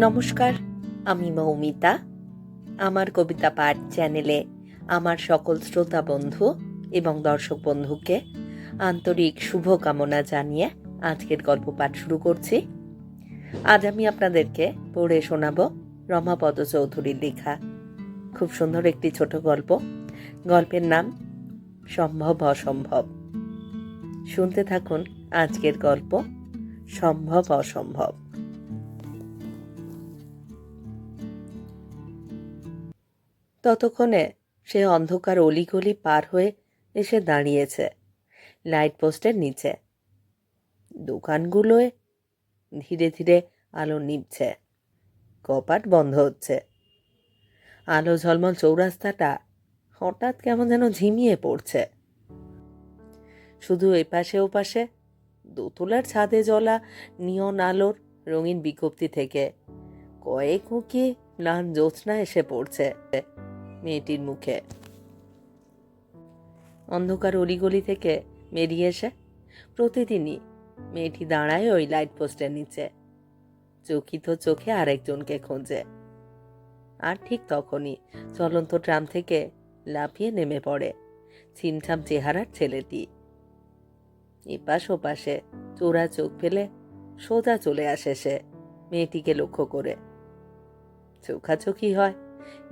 নমস্কার, আমি মৌমিতা। আমার কবিতা পাঠ চ্যানেলে আমার সকল শ্রোতা বন্ধু এবং দর্শক বন্ধুকে আন্তরিক শুভকামনা জানিয়ে আজকের গল্প পাঠ শুরু করছি। আজ আমি আপনাদেরকে পড়ে শোনাব রমাপদ চৌধুরীর লেখা। খুব সুন্দর একটি ছোট গল্প। গল্পের নাম সম্ভব অসম্ভব। শুনতে থাকুন আজকের গল্প সম্ভব অসম্ভব। ততক্ষণে সে অন্ধকার অলিগলি পার হয়ে এসে দাঁড়িয়েছে লাইট পোস্টের নিচে। দোকানগুলোয় ধীরে ধীরে আলো নিভছে। কপাট বন্ধ হচ্ছে। আলো ঝলমল চৌরাস্তাটা হঠাৎ কেমন যেন ঝিমিয়ে পড়ছে। শুধু এপাশে ওপাশে দোতলার ছাদে জ্বলা নিয়ন আলোর রঙিন বিজ্ঞপ্তি থেকে কয়েক উঁকি ম্লান জ্যোৎস্না এসে পড়ছে। মেয়েটির মুখে। অন্ধকার অলিগলি থেকে বেরিয়ে এসে প্রতিদিনই মেয়েটি দাঁড়ায় ওই লাইট পোস্টের নিচে। চকিত চোখে আরেকজনকে খোঁজে। আর ঠিক তখনই চলন্ত ট্রাম থেকে লাফিয়ে নেমে পড়ে ছিমছাম চেহারার ছেলেটি। এপাশ ওপাশে চোরা চোখ ফেলে সোজা চলে আসে সে মেয়েটিকে লক্ষ্য করে। চোখাচোখি হয়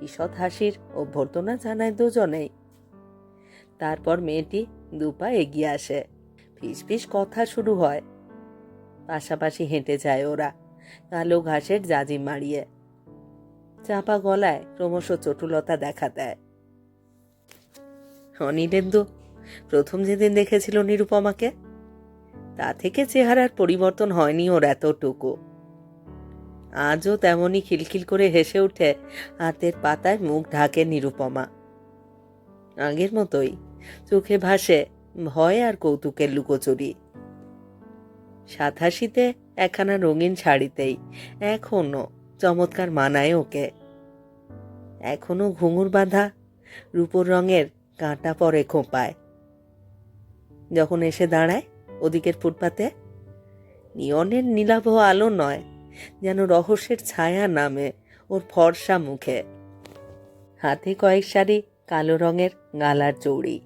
ঈষৎ হাসির অভ্যর্থনা জানায় দুজনেই। তারপর মেয়েটি দুপা এগিয়ে আসে। ফিস কথা শুরু হয়। পাশাপাশি হেঁটে যায় ওরা। কালো ঘাসের জাজি মারিয়ে। চাপা গলায় ক্রমশ চটুলতা দেখা দেয়। অনিলেন্দু প্রথম যেদিন দেখেছিল নিরুপমাকে, তা থেকে চেহারার পরিবর্তন হয়নি ওর এতটুকু। আজও তেমনই খিলখিল করে হেসে উঠে হাতের পাতায় মুখ ঢাকে নিরুপমা। আগের মতোই চোখে ভাসে ভয় আর কৌতুকের লুকোচুরি। সাতাশিতে একখানা রঙিন শাড়িতেই এখনও চমৎকার মানায় ওকে। এখনও ঘুঙুর বাঁধা রূপোর রঙের কাঁটা পরে খোঁপায়। যখন এসে দাঁড়ায় ওদিকের ফুটপাতে, নিয়নের নীলাভ আলো নয় যেন রহস্যের ছায়া নামে ওর ফর্সা মুখে। হাতে কয়েক সারি কালো রঙের গালার চৌড়ি।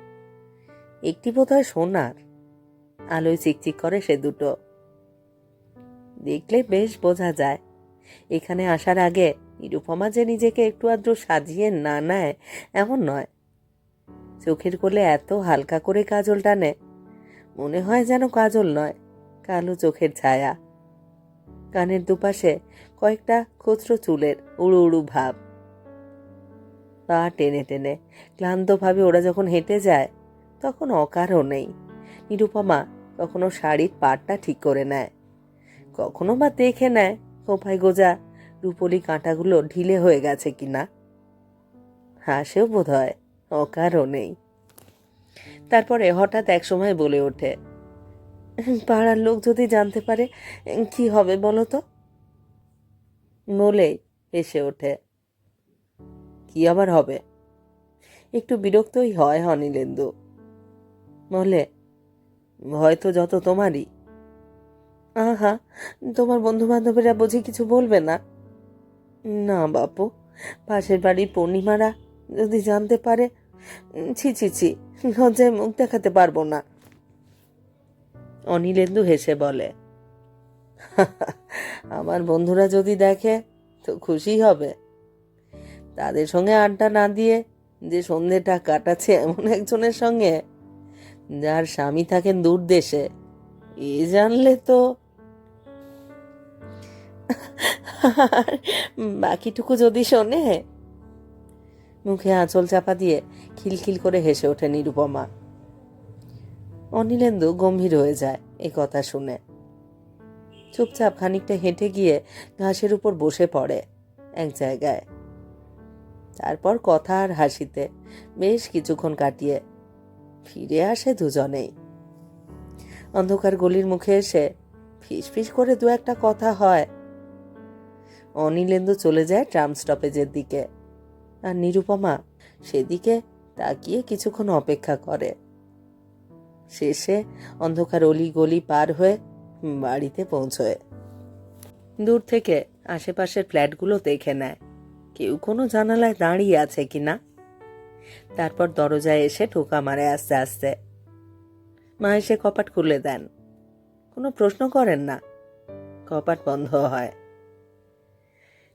একটি বোধহয় সোনার। আলোয় চিকচিক করে সে দুটো। দেখলে বেশ বোঝা যায়, এখানে আসার আগে নিরুপমা যে নিজেকে একটু আদ্র সাজিয়ে না নেয়, এমন নয়। চোখের কোলে এত হালকা করে কাজল টানে, মনে হয় যেন কাজল নয়, কালো চোখের ছায়া। কানের দুপাশে কয়েকটা খুচরো চুলের উড়ু উড়ু ভাব। পা টেনে টেনে ক্লান্তভাবে ওরা যখন হেঁটে যায়, তখন অকারও নেই। নিরুপমা কখনো শাড়ির পাটটা ঠিক করে নেয়, কখনো বা দেখে নেয় কোপায় গোজা রুপলি কাঁটাগুলো ঢিলে হয়ে গেছে কিনা। হাসেও বোধ হয় অকারও নেই। তারপরে হঠাৎ এক সময় বলে ওঠে পাড়ার লোক যদি জানতে পারে, কি হবে বলো তো? বলেই এসে ওঠে। কি আবার হবে? একটু বিরক্তই হয় অনিলেন্দু বলে, ভয় তো যত তোমারই। আহা, তোমার বন্ধু বান্ধবেরা বুঝি কিছু বলবে না? না বাপু, পাশের বাড়ির পূর্ণিমারা যদি জানতে পারে, ছি ছি ছি, লজ্জায় মুখ দেখাতে পারব না। অনিলেন্দু হেসে বলে, আমার বন্ধুরা যদি দেখে তো খুশি হবে। তাদের সঙ্গে আড্ডা না দিয়ে যে সন্ধেটা কাটাচ্ছে এমন একজনের সঙ্গে, যার স্বামী থাকেন দূর দেশে, এ জানলে তো বাকিটুকু যদি শোনে? মুখে আঁচল চাপা দিয়ে খিলখিল করে হেসে ওঠে নিরুপমা। অনিলেন্দু গম্ভীর হয়ে যায় এই কথা শুনে। চুপচাপ খানিকটা হেঁটে গিয়ে ঘাসের উপর বসে পড়ে এক জায়গায়। তারপর কথা আর হাসিতে বেশ কিছুক্ষণ কাটিয়ে ফিরে আসে দুজনেই। অন্ধকার গলির মুখে এসে ফিস ফিস করে দু একটা কথা হয়। অনিলেন্দু চলে যায় ট্রাম স্টপেজের দিকে আর নিরুপমা সেদিকে তাকিয়ে কিছুক্ষণ অপেক্ষা করে। শেষে অন্ধকার অলি গলি পার হয়ে বাড়িতে পৌঁছয়। দূর থেকে আশেপাশের ফ্ল্যাটগুলো দেখে নেয়। কেউ কোনো জানালায় দাঁড়িয়ে আছে কি না তারপর দরজায় এসে ঠোকা মারে আস্তে আস্তে। মা এসে কপাট খুলে দেন। কোনো প্রশ্ন করেন না। কপাট বন্ধ হয়।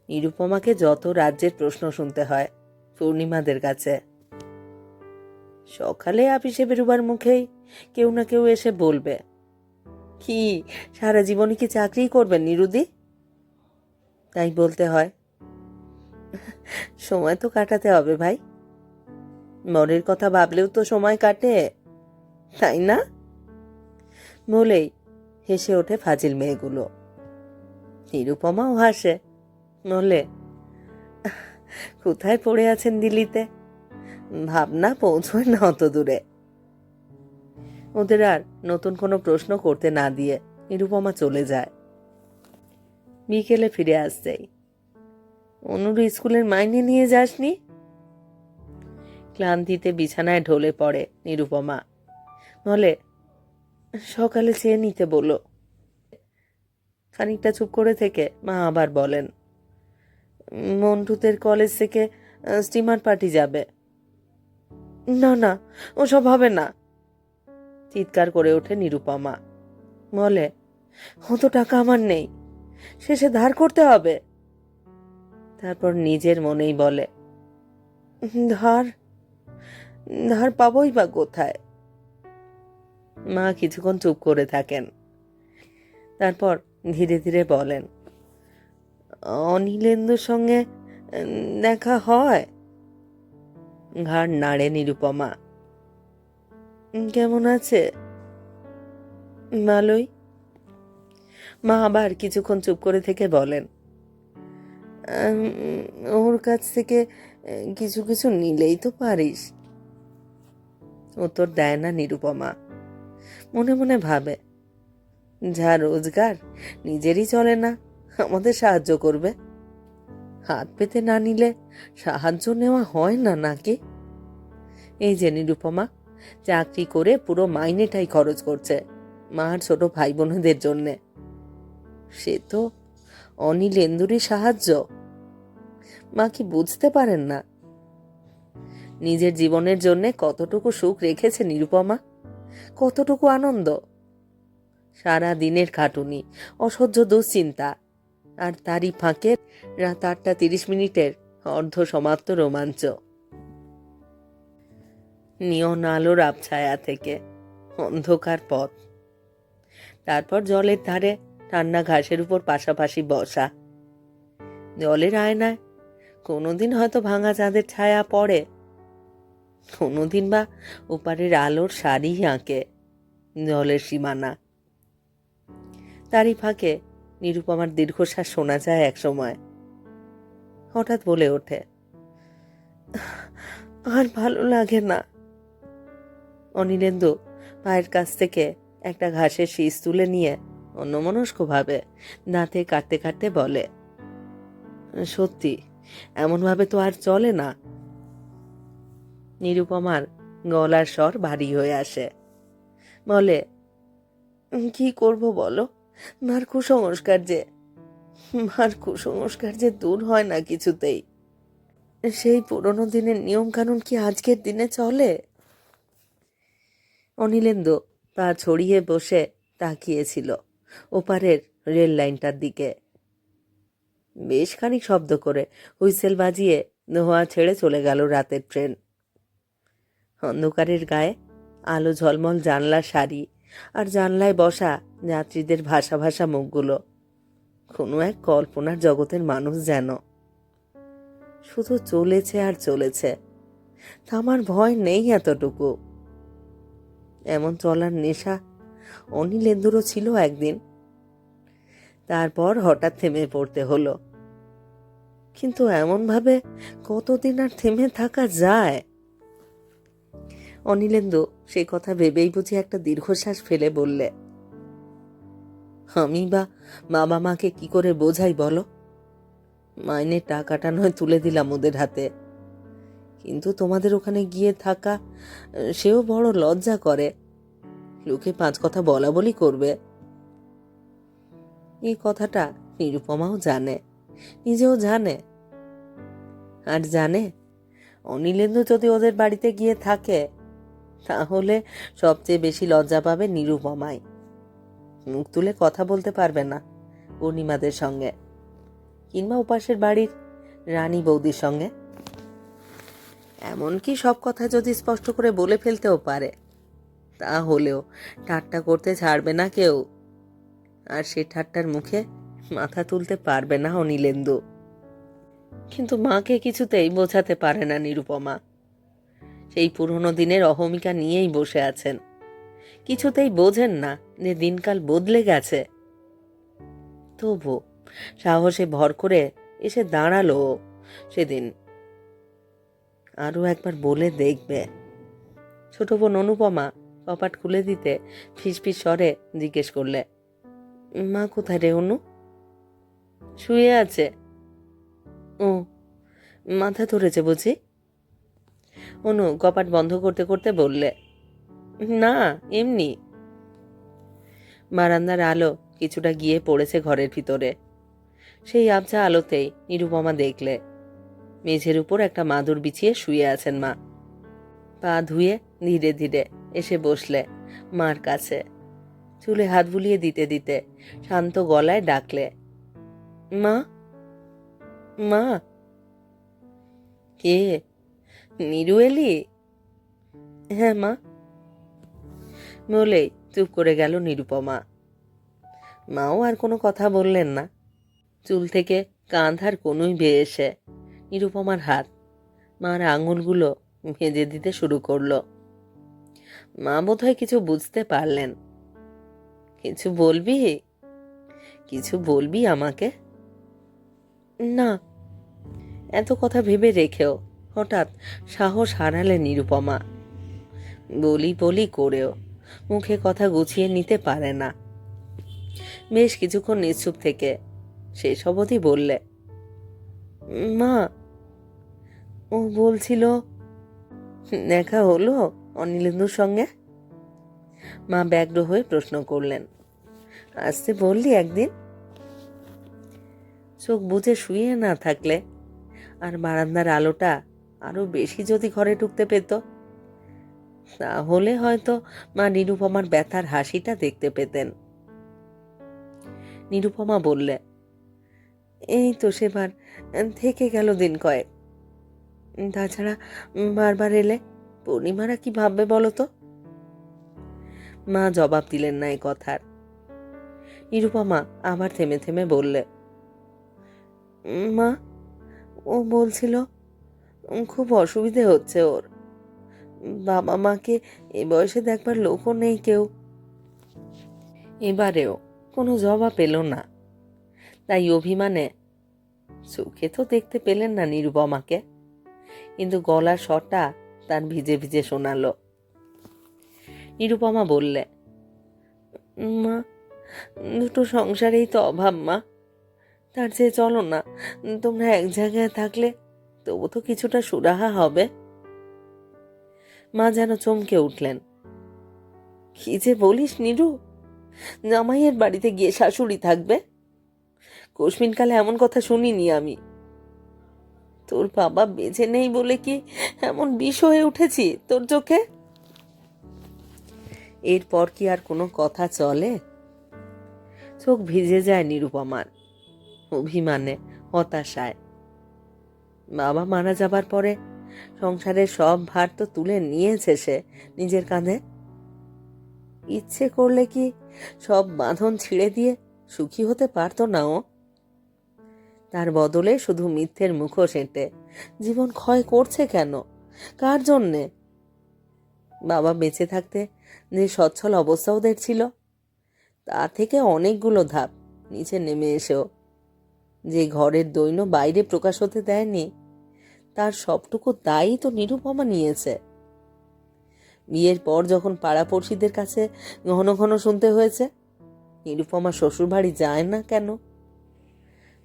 নিরুপমাকে যত রাজ্যের প্রশ্ন শুনতে হয়, পূর্ণিমাদের কাছে। সকালে আপিসে বেরোবার মুখেই কেউ না কেউ এসে বলবে, কি, সারা জীবনে কি চাকরি করবেন নিরুদি? তাই বলতে হয়, সময় তো কাটাতে হবে ভাই। মনের কথা ভাবলেও তো সময় কাটে, তাই না? বলেই হেসে ওঠে ফাজিল মেয়েগুলো। নিরুপমাও হাসে, বলে, কোথায় পড়ে আছেন দিল্লিতে? ভাবনা পৌঁছয় না অত দূরে। ওদের আর নতুন কোনো প্রশ্ন করতে না দিয়ে নিরুপমা চলে যায়। বিকেলে ফিরে আসতেই অনুর স্কুলের মাইনে নিয়ে যাসনি? ক্লান্তিতে বিছানায় ঢলে পড়ে নিরুপমা। বলে, সকালে চেয়ে নিতে বলো। খানিকটা চুপ করে থেকে মা আবার বলেন, মন্টুদের কলেজ থেকে স্টিমার পার্টি যাবে। না না, ওসব হবে না। চিৎকার করে ওঠে নিরুপমা। বলে, অত টাকা আমার নেই, শেষে ধার করতে হবে। তারপর নিজের মনেই বলে, ধার ধার পাবই বা কোথায়? মা কিছুক্ষণ চুপ করে থাকেন। তারপর ধীরে ধীরে বলেন, অনিলেন্দুর সঙ্গে দেখা হয়? ঘাড় নাড়ে নিরুপমা। কেমন আছে? ভালোই। মা আবার কিছুক্ষণ চুপ করে থেকে বলেন ওর কাছ থেকে কিছু কিছু নিলেই তো পারিস। উত্তর দেয় না নিরুপমা। মনে মনে ভাবে, যা রোজগার, নিজেরই চলে না, আমাদের সাহায্য করবে। হাত পেতে না নিলে সাহায্য নেওয়া হয় না নাকি? এই যে নিরুপমা, চাকরি করে পুরো মাইনেটাই খরচ করছে, মার ছোট ভাই বোনদের জন্যে। সে তো অনিল অনিলেন্দুরই সাহায্য। মা কি বুঝতে পারেন না? নিজের জীবনের জন্য কতটুকু সুখ রেখেছে নিরুপমা? কতটুকু আনন্দ? সারা দিনের খাটুনি, অসহ্য দুশ্চিন্তা আর তারই ফাঁকে রাত আটটা তিরিশ মিনিটের অর্ধ সমাপ্ত রোমাঞ্চ। নিয়ন আলোর আবছায়া থেকে অন্ধকার পথ। তারপর জলের ধারে ঠান্ডা ঘাসের উপর পাশাপাশি বসা। জলের আয়নায় কোনোদিন হয়তো ভাঙা চাঁদের ছায়া পড়ে, কোনোদিন বা ওপারের আলোর শাড়ি আঁকে জলের সীমানা। তারই ফাঁকে নিরুপমার দীর্ঘশ্বাস শোনা যায় এক সময়। হঠাৎ বলে ওঠে আর ভালো লাগে না। অনিলেন্দু পায়ের কাছ থেকে একটা ঘাসের শীষ তুলে নিয়ে অন্যমনস্কভাবে দাঁতে কাটতে কাটতে বলে সত্যি এমনভাবে তো আর চলে না। নিরুপমার গলার স্বর ভারী হয়ে আসে বলে "উম, কি করব বলো? মার কুসংস্কার যে মার কুসংস্কার যে দূর হয় না কিছুতেই। সেই পুরনো দিনের নিয়ম কানুন কি আজকের দিনে চলে? অনিলেন্দু পা ছড়িয়ে বসে তাকিয়েছিল ওপারের রেল লাইনটার দিকে। বেশ খানিক শব্দ করে হুইসেল বাজিয়ে ধোঁয়া ছেড়ে চলে গেল রাতের ট্রেন। অন্ধকারের গায়ে আলো ঝলমল জানলা সারি আর জানলায় বসা যাত্রীদের ভাষা ভাষা মুখগুলো। কোনো এক কল্পনার জগতের মানুষ যেন। শুধু চলেছে আর চলেছে। থামার ভয় নেই এতটুকু। এমন চলার নেশা অনিলেন্দুরও ছিল একদিন। তারপর হঠাৎ থেমে পড়তে হলো। কিন্তু এমনভাবে কতদিন আর থেমে থাকা যায়? অনিলেন্দু সেই কথা ভেবেই বুঝি একটা দীর্ঘশ্বাস ফেলে বললে, আমি বা বাবা মাকে কি করে বোঝাই বলো? মাইনে টাকাটা নয় তুলে দিলাম ওদের হাতে। কিন্তু তোমাদের ওখানে গিয়ে থাকা, সেও বড় লজ্জা করে। লোকে পাঁচ কথা বলা বলি করবে। এই কথাটা নিরুপমাও জানে, নিজেও জানে। আর জানে, অনিলেন্দু যদি ওদের বাড়িতে গিয়ে থাকে তাহলে সবচেয়ে বেশি লজ্জা পাবে নিরুপমাই মুখ তুলে কথা বলতে পারবে না পূর্ণিমাদের সঙ্গে। কিংবা উপাসের বাড়ির রানী বৌদির সঙ্গে। এমনকি সব কথা যদি স্পষ্ট করে বলে ফেলতেও পারে, তাহলেও ঠাট্টা করতে ছাড়বে না কেউ। আর সে ঠাট্টার মুখে মাথা তুলতে পারবে না অনিলেন্দু। কিন্তু মাকে কিছুতেই বোঝাতে পারে না নিরুপমা। সেই পুরনো দিনের অহমিকা নিয়েই বসে আছেন। কিছুতেই বোঝেন না যে দিনকাল বদলে গেছে। তবু সাহসে ভর করে এসে দাঁড়াল সেদিন। আরও একবার বলে দেখবে। ছোট বোন অনুপমা কপাট খুলে দিতে ফিসফিস স্বরে জিজ্ঞেস করলে, মা কোথায় রে অনু? শুয়ে আছে। ও, মাথা ধরেছে বুঝি? অনু কপাট বন্ধ করতে করতে বললে, না, এমনি। বারান্দার আলো কিছুটা গিয়ে পড়েছে ঘরের ভিতরে। সেই আবছা আলোতেই নিরুপমা দেখলে, মেঝের উপর একটা মাদুর বিছিয়ে শুয়ে আছেন মা। পা ধুয়ে ধীরে ধীরে এসে বসলে মার কাছে। চুলে হাত বুলিয়ে দিতে দিতে শান্ত গলায় ডাকলে, মা মা। কে? নিরু এলি? হ্যাঁ মা। বলেই চুপ করে গেল নিরুপমা। মাও আর কোনো কথা বললেন না। চুল থেকে কাঁধার কোনোই বেয়ে এসে নিরুপমার হাত। মার আঙুলগুলো ভেজে দিতে শুরু করল। মা বোধহয় কিছু বুঝতে পারলেন। কিছু বলবি? কিছু বলবি আমাকে? না। এত কথা ভেবে রেখেও হঠাৎ সাহস হারালে নিরুপমা। বলি বলি করেও মুখে কথা গুছিয়ে নিতে পারে না। বেশ কিছুক্ষণ নিশ্চুপ থেকে শেষ অবধি বললে, মা, ও বলছিল দেখা হলো অনিলেন্দুর সঙ্গে? মা ব্যগ্র হয়ে প্রশ্ন করলেন, আসতে বললি একদিন? চোখ বুঝে শুয়ে না থাকলে আর বারান্দার আলোটা আরও বেশি যদি ঘরে ঢুকতে পেত। তাহলে হয়তো মা নিরুপমার ব্যথার হাসিটা দেখতে পেতেন। নিরুপমা বললে, এই তো সেবার, থেকে গেল দিন কয়েক। তাছাড়া বারবার এলে পূর্ণিমারা কি ভাববে বলো তো? মা জবাব দিলেন না এই কথার। নিরুপমা আবার থেমে থেমে বললে, মা, ও বলছিল খুব অসুবিধে হচ্ছে ওর। বাবা মাকে এ বয়সে দেখবার লোকও নেই কেউ। এবারেও কোনো জবাব পেল না। তাই অভিমানে চোখে তো দেখতে পেলেন না নিরুপমাকে কিন্তু গলা শটা তার ভিজে ভিজে শোনালো। নিরুপমা বললে, মা, দুটো সংসারেই তো অভাব মা। তার চেয়ে চলো না, তোমরা এক জায়গায় থাকলে তবু তো কিছুটা সুরাহা হবে। মা যেন চমকে উঠলেন। কি যে বলিস নিরু জামাইয়ের বাড়িতে গিয়ে শাশুড়ি থাকবে? কোশমিনকালে এমন কথা শুনিনি আমি। তোর বাবা বেঁচে নেই বলে কি এমন বিষ হয়ে উঠেছি তোর চোখে? এরপর কি আর কোনো কথা চলে? চোখ ভিজে যায় নিরুপমার। অভিমানে, হতাশায়। বাবা মারা যাবার পরে সংসারের সব ভার তো তুলে নিয়েছে সে নিজের কাঁধে। ইচ্ছে করলে কি সব বাঁধন ছিঁড়ে দিয়ে সুখী হতে পারতো না ও? তার বদলে শুধু মিথ্যের মুখোশ এঁটে, জীবন ক্ষয় করছে কেন? কার জন্যে? বাবা বেঁচে থাকতে যে সচ্ছল অবস্থা ওদের ছিল তা থেকে অনেকগুলো ধাপ নিচে নেমে এসেও যে ঘরের দৈন্য বাইরে প্রকাশ হতে দেয়নি, তার সবটুকু দায়ী তো নিরুপমা নিয়েছে। বিয়ের পর যখন পাড়াপড়শিদের কাছে ঘন ঘন শুনতে হয়েছে নিরুপমা শ্বশুরবাড়ি যায় না কেন?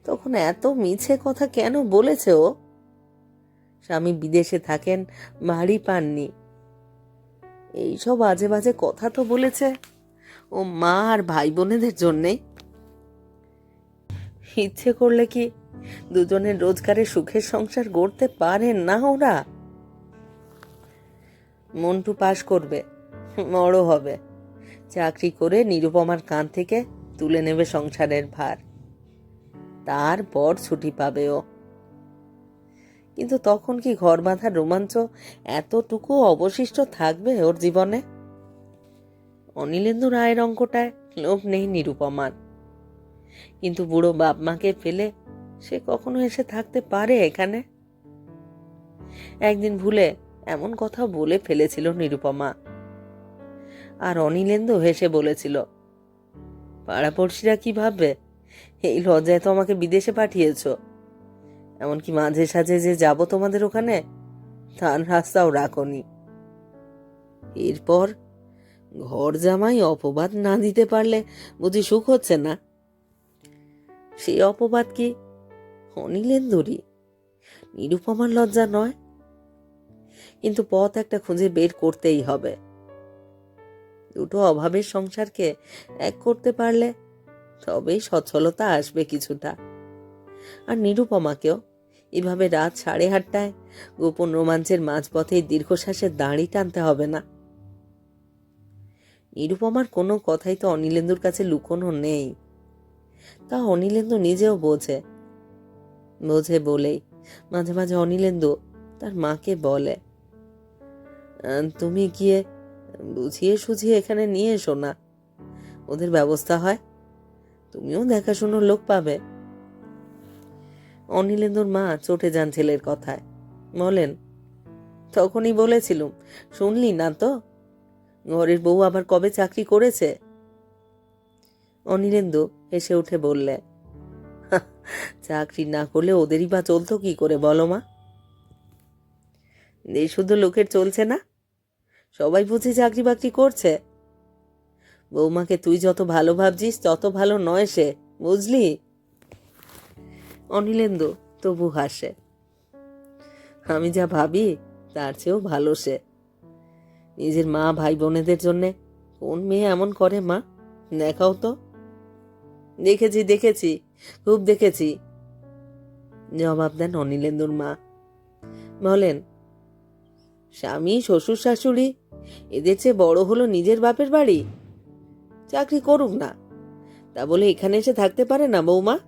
তখন এত মিছে কথা কেন বলেছে ও? স্বামী বিদেশে থাকেন, বাড়ি পাননি। এইসব আজে বাজে কথা তো বলেছে ও মা আর ভাই বোনেদের জন্যেই। ইচ্ছে করলে কি দুজনের রোজগারে সুখের সংসার গড়তে পারে না ওরা? মন্টু পাশ করবে, বড় হবে। চাকরি করে নিরুপমার কান থেকে তুলে নেবে সংসারের ভার। তারপর ছুটি পাবে ও। কিন্তু তখন কি ঘর বাঁধার রোমাঞ্চ এতটুকু অবশিষ্ট থাকবে ওর জীবনে? অনিলেন্দু রায়ের অঙ্কটায় লোভ নেই নিরুপমার। কিন্তু বুড়ো বাপ মাকে ফেলে সে কখনো এসে থাকতে পারে এখানে? একদিন ভুলে এমন কথা বলে ফেলেছিল নিরুপমা। আর অনিলেন্দু হেসে বলেছিল পাড়াপড়শিরা কি ভাববে? এই লজ্জায় তো আমাকে বিদেশে পাঠিয়েছো। এমনকি মাঝে সাঝে যে যাব তোমাদের ওখানে, তার রাস্তাও রাখনি। এরপর ঘর জামাই অপবাদ না দিতে পারলে বুঝি সুখ হচ্ছে না? সেই অপবাদ কি? অনিলেন্দুরই নিরুপমার লজ্জা নয়। কিন্তু পথ একটা খুঁজে বের করতেই হবে। দুটো অভাবের সংসারকে এক করতে পারলে তবেই সচ্ছলতা আসবে কিছুটা। আর নিরুপমাকেও এভাবে রাত সাড়ে আটটায় গোপন রোমাঞ্চের মাঝপথে দীর্ঘশ্বাসের দাঁড়ি টানতে হবে না। নিরুপমার কোনো কথাই তো অনিলেন্দুর কাছে লুকোনো নেই। তা অনিলেন্দু নিজেও বোঝে। বোঝে বলেই। মাঝে মাঝে অনিলেন্দু তার মাকে বলে। তুমি গিয়ে বুঝিয়ে সুঝিয়ে এখানে নিয়ে এসো না। ওদের ব্যবস্থা হয়। তুমিও দেখাশুনো লোক পাবে। অনিলেন্দুর মা চটে যান ছেলের কথায়। বলেন, তখনই বলেছিলুম। শুনলি না তো? ঘরের বউ আবার কবে চাকরি করেছে? অনিলেন্দু হেসে উঠে বললে, চাকরি না করলে ওদেরই বা চলতো কি করে বলো মা? এই শুধু লোকের চলছে না। সবাই বুঝি চাকরি বাকরি করছে। বৌমাকে তুই যত ভালো ভাবছিস, তত ভালো নয় সে, বুঝলি? অনিলেন্দু তবু হাসে, আমি যা ভাবি, তার চেয়েও ভালো সে। নিজের মা ভাই বোনেদের জন্যে কোন মেয়ে এমন করে মা? দেখাও তো। দেখেছি দেখেছি, খুব দেখেছি। জবাব দেন অনিলেন্দুর মা। বলেন, স্বামী, শ্বশুর, শাশুড়ি, এদের চেয়ে বড় হলো নিজের বাপের বাড়ি? চাকরি করুক না। তা বলে এখানে এসে থাকতে পারে না বৌমা?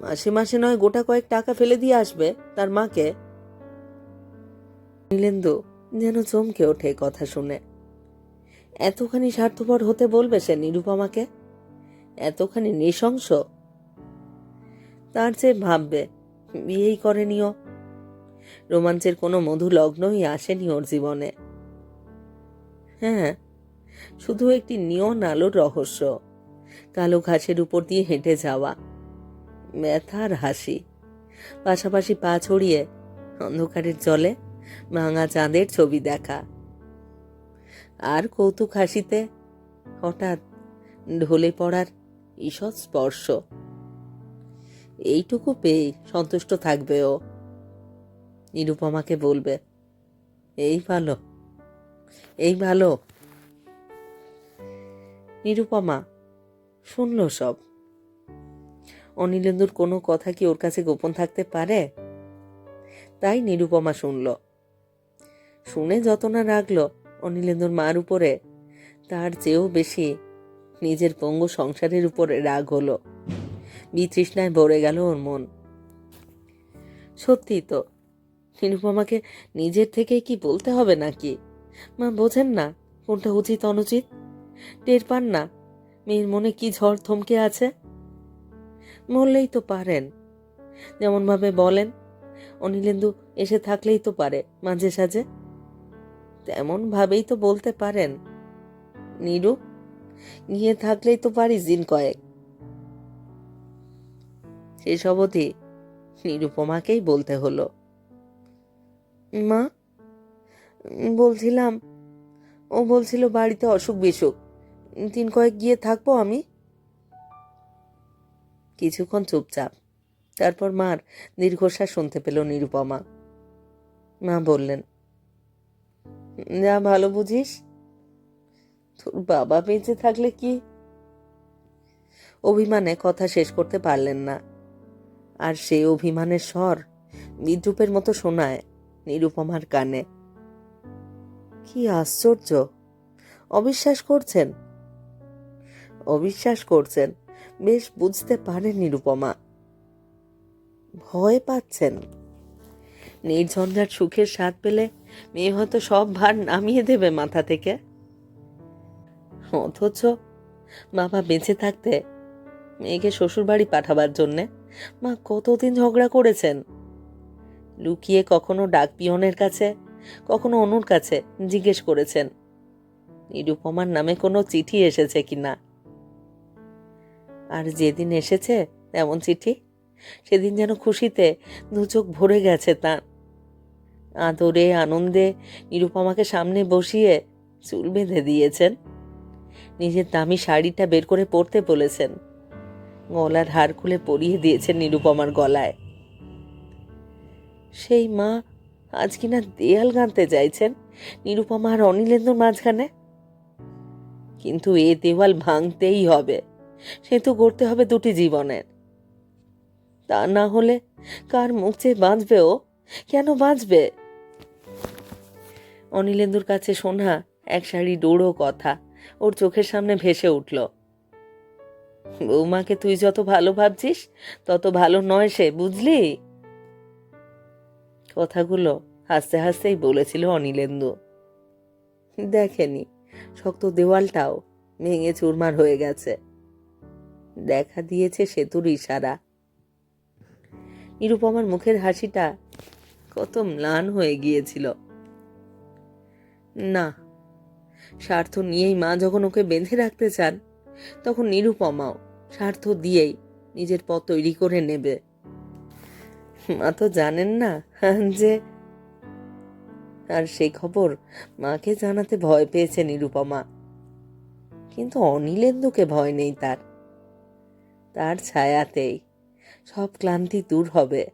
মাসে মাসে নয়, গোটা কয়েক টাকা ফেলে দিয়ে আসবে তার মাকে। নীলেন্দু যেন চমকে ওঠে কথা শুনে। এতখানি স্বার্থপর হতে বলবে সে নিরুপমাকে? এতখানি নৃশংস? তার চেয়ে ভাববে, বিয়েই করেনিও রোমাঞ্চের কোনো মধু লগ্নই আসেনি ওর জীবনে। হ্যাঁ শুধু একটি নিয়ন আলোর রহস্য, কালো ঘাসের উপর দিয়ে হেঁটে যাওয়া, ব্যথার হাসি, পাশাপাশি পা ছড়িয়ে অন্ধকারের জলে ভাঙা চাঁদের ছবি দেখা। আর কৌতুক হাসিতে হঠাৎ ঢলে পড়ার ঈষৎ স্পর্শ। এইটুকু পেয়ে সন্তুষ্ট থাকবে ও। নিরুপমাকে বলবে, এই ভালো এই ভালো। নিরুপমা, শুনল সব। অনিলেন্দুর কোনো কথা কি ওর কাছে গোপন থাকতে পারে? তাই নিরুপমা শুনল। শুনে যত না রাখল অনিলেন্দুর মার উপরে, তার চেয়েও বেশি নিজের পঙ্গু সংসারের উপরে রাগ হলো। বিতৃষ্ণায় ভরে গেল ওর মন। সত্যি তো নিরুপমাকে নিজের থেকেই কি বলতে হবে নাকি? মা বোঝেন না, কোনটা উচিত, অনুচিত? টের পান না, মেয়ের মনে কি ঝড় থমকে আছে? বললেই তো পারেন। যেমনভাবে বলেন, অনিলেন্দু এসে থাকলেই তো পারে, মাঝে সাঝে। তেমন ভাবেই তো বলতে পারেন। নিরু গিয়ে থাকলেই তো পারিস দিন কয়েক। সেসব অবধি নিরুপমাকেই বলতে হলো। মা, বলছিলাম, ও বলছিল বাড়িতে অসুখ বিসুখ, দিন কয়েক গিয়ে থাকব আমি। কিছুক্ষণ চুপচাপ, তারপর মার দীর্ঘশ্বাস শুনতে পেল নিরুপমা। মা বললেন, যা ভালো বুঝিস তোর বাবা বেঁচে থাকলে কি? অভিমানে কথা শেষ করতে পারলেন না। আর সে অভিমানের স্বর বিদ্রুপের মতো শোনায় নিরুপমার কানে। কি আশ্চর্য! অবিশ্বাস করছেন? অবিশ্বাস করছেন? বেশ বুঝতে পারে নিরুপমা। ভয় পাচ্ছেন। নির্ঝঞ্ঝাট সুখের স্বাদ পেলে মেয়ে হয়তো সব ভার নামিয়ে দেবে মাথা থেকে। অথচ? বাবা বেঁচে থাকতে মেয়েকে শ্বশুরবাড়ি পাঠাবার জন্যে মা কতদিন ঝগড়া করেছেন? লুকিয়ে কখনো ডাক পিয়নের কাছে, কখনো অনুর কাছে জিজ্ঞেস করেছেন। নিরুপমার নামে কোনো চিঠি এসেছে কি না? আর যেদিন এসেছে এমন চিঠি? সেদিন যেন খুশিতে দু চোখ ভরে গেছে তার। আদরে, আনন্দে নিরুপমাকে সামনে বসিয়ে চুল বেঁধে দিয়েছেন। নিজের দামি শাড়িটা বের করে পরতে বলেছেন। গলার হার খুলে পরিয়ে দিয়েছেন নিরুপমার গলায়। সেই মা আজ কিনা দেয়াল গাঁথতে চাইছেন নিরুপমা আর অনিলেন্দুর মাঝখানে? কিন্তু এ দেওয়াল ভাঙতেই হবে। সে তো করতে হবে দুটি জীবনের। তা না হলে কার মুখ চেয়ে বাঁচবে ও? কেন বাঁচবে? অনিলেন্দুর কাছে শোনা এক শাড়ি ডোড়ো কথা। ওর চোখের সামনে ভেসে উঠল। বৌমাকে তুই যত ভালো ভাবছিস, তত ভালো নয় সে, বুঝলি? কথাগুলো হাসতে হাসতেই বলেছিল অনিলেন্দু। দেখেনি, শক্ত দেওয়ালটাও ভেঙে চুরমার হয়ে গেছে। দেখা দিয়েছে সেতুর ইশারা। নিরুপমার মুখের হাসিটা কত ম্লান হয়ে গিয়েছিল। না স্বার্থ নিয়েই মা যখন ওকে বেঁধে রাখতে চান, তখন নিরুপমাও স্বার্থ দিয়েই নিজের পথ তৈরি করে নেবে। মা তো জানেন না যে আর সেই খবর মাকে জানাতে ভয় পেয়েছে নিরুপমা। কিন্তু অনিলেন্দুকে ভয় নেই তার। তার ছায়াতেই সব ক্লান্তি দূর হবে।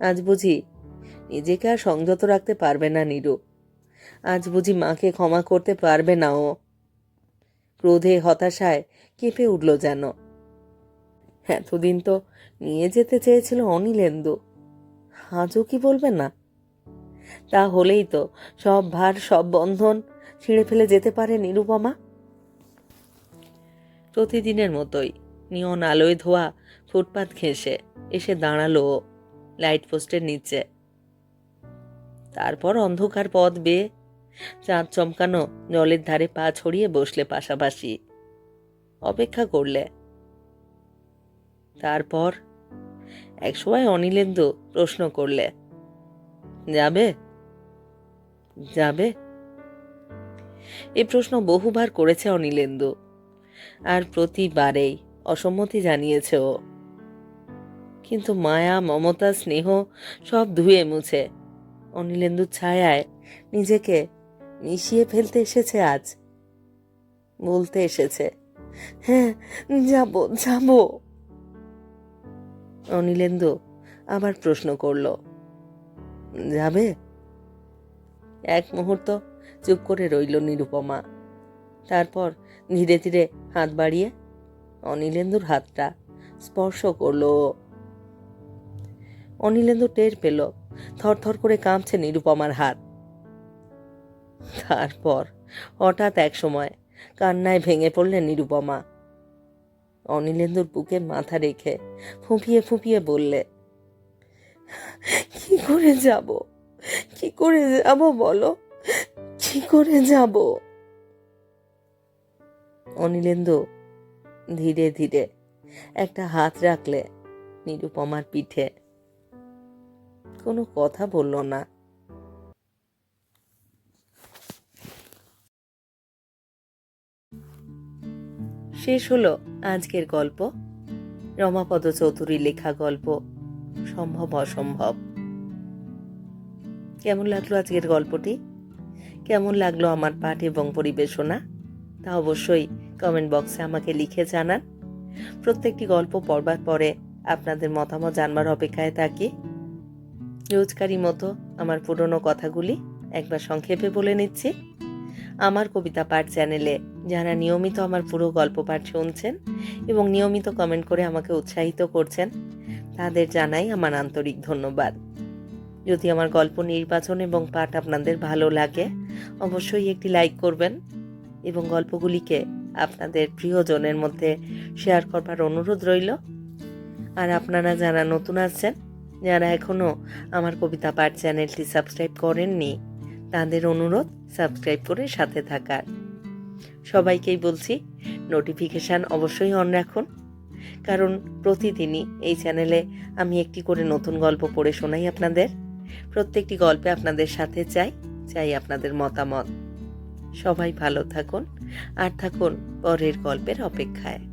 আজ বুঝি নিজেকে আর সংযত রাখতে পারবে না নিরু। আজ বুঝি মাকে ক্ষমা করতে পারবে না ও। ক্রোধে, হতাশায় কেঁপে উঠল যেন। এতদিন তো নিয়ে যেতে চেয়েছিল অনিলেন্দু। আজও কি বলবে না? তা হলেই তো সব ভার, সব বন্ধন ছিঁড়ে ফেলে যেতে পারে নিরুপমা। প্রতিদিনের মতোই নিয়ন আলোয় ধোয়া ফুটপাত ঘেঁষে এসে দাঁড়াল লাইট পোস্টের নিচে। তারপর অন্ধকার পথ বেয়ে চাঁদ চমকানো, জলের ধারে পা ছড়িয়ে বসলে পাশাপাশি। অপেক্ষা করলে। তারপর একসময় অনিলেন্দু প্রশ্ন করলে, যাবে? যাবে। এই প্রশ্ন বহুবার করেছে অনিলেন্দু। আর প্রতিবারেই অসম্মতি জানিয়েছে ও। কিন্তু মায়া, মমতা, স্নেহ সব ধুয়ে মুছে। অনিলেন্দুর ছায়ায় নিজেকে মিশিয়ে ফেলতে এসেছে আজ। বলতে এসেছে। হ্যাঁ যাব যাব। অনিলেন্দু আবার প্রশ্ন করল। যাবে? এক মুহূর্ত চুপ করে রইল নিরুপমা। তারপর ধীরে ধীরে হাত বাড়িয়ে অনিলেন্দুর হাতটা স্পর্শ করল। অনিলেন্দু টের পেল, থরথর করে কাঁপছে নিরুপমার হাত। তারপর হঠাৎ এক সময় কান্নায় ভেঙে পড়লেন নিরুপমা। অনিলেন্দুর বুকে মাথা রেখে ফুঁপিয়ে ফুঁপিয়ে বললে, কি করে যাব? কি করে যাব বলো? কি করে যাব? অনিলেন্দু ধীরে ধীরে একটা হাত রাখলে নিরুপমার পিঠে। কোনো কথা বলল না। শেষ হলো আজকের গল্প। রমাপদ চৌধুরীর লেখা গল্প, সম্ভব, অসম্ভব। কেমন লাগল আজকের গল্পটি? কেমন লাগল আমার পাঠ এবং পরিবেশনা? তা অবশ্যই কমেন্ট বক্সে আমাকে লিখে জানান। প্রত্যেকটি গল্প পড়বার পরে আপনাদের মতামত জানবার অপেক্ষায় থাকি। রোজকারই মতো আমার পুরনো কথাগুলি একবার সংক্ষেপে বলে নিচ্ছি। আমার কবিতা পাঠ চ্যানেলে, যারা নিয়মিত আমার পুরো গল্প পাঠ শুনছেন এবং নিয়মিত কমেন্ট করে আমাকে উৎসাহিত করছেন, তাদের জানাই আমার আন্তরিক ধন্যবাদ। যদি আমার গল্প নির্বাচন এবং পাঠ আপনাদের ভালো লাগে, অবশ্যই একটি লাইক করবেন এবং গল্পগুলিকে আপনাদের প্রিয়জনের মধ্যে শেয়ার করবার অনুরোধ রইল। আর আপনারা যারা নতুন আছেন, যারা এখনও আমার কবিতা পাঠ চ্যানেলটি সাবস্ক্রাইব করেননি তাদের অনুরোধ সাবস্ক্রাইব করে সাথে থাকার। সবাইকেই বলছি নোটিফিকেশান অবশ্যই অন রাখুন। কারণ প্রতিদিনই এই চ্যানেলে আমি একটি করে নতুন গল্প পড়ে শোনাই আপনাদের। প্রত্যেকটি গল্পে আপনাদের সাথে চাই চাই আপনাদের মতামত। সবাই ভালো থাকুন, আর থাকুন পরের গল্পের অপেক্ষায়।